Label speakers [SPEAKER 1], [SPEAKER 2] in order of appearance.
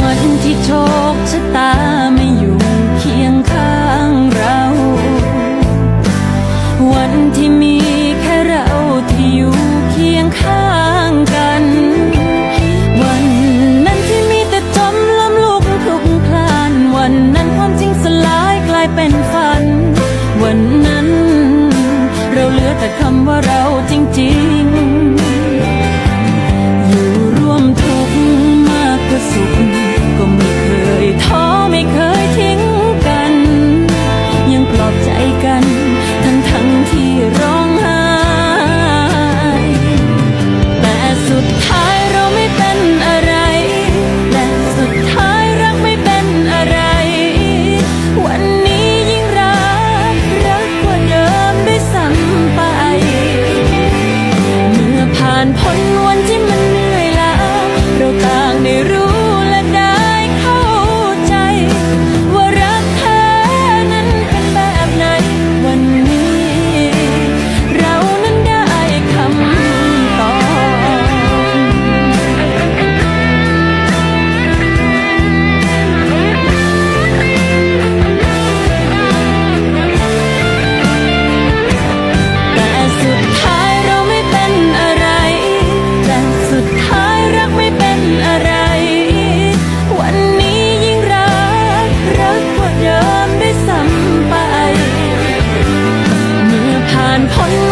[SPEAKER 1] วันที่โชคชะตาไม่อยู่เคียงข้างเรา วันที่มีแค่เราที่อยู่เคียงข้างกัน วันนั้นที่มีแต่จมล้มลุกทุกพลาน วันนั้นความจริงสลายกลายเป็นฝัน วันนั้น เราเหลือแต่คำว่าเราจริงานพ้น Hollywood.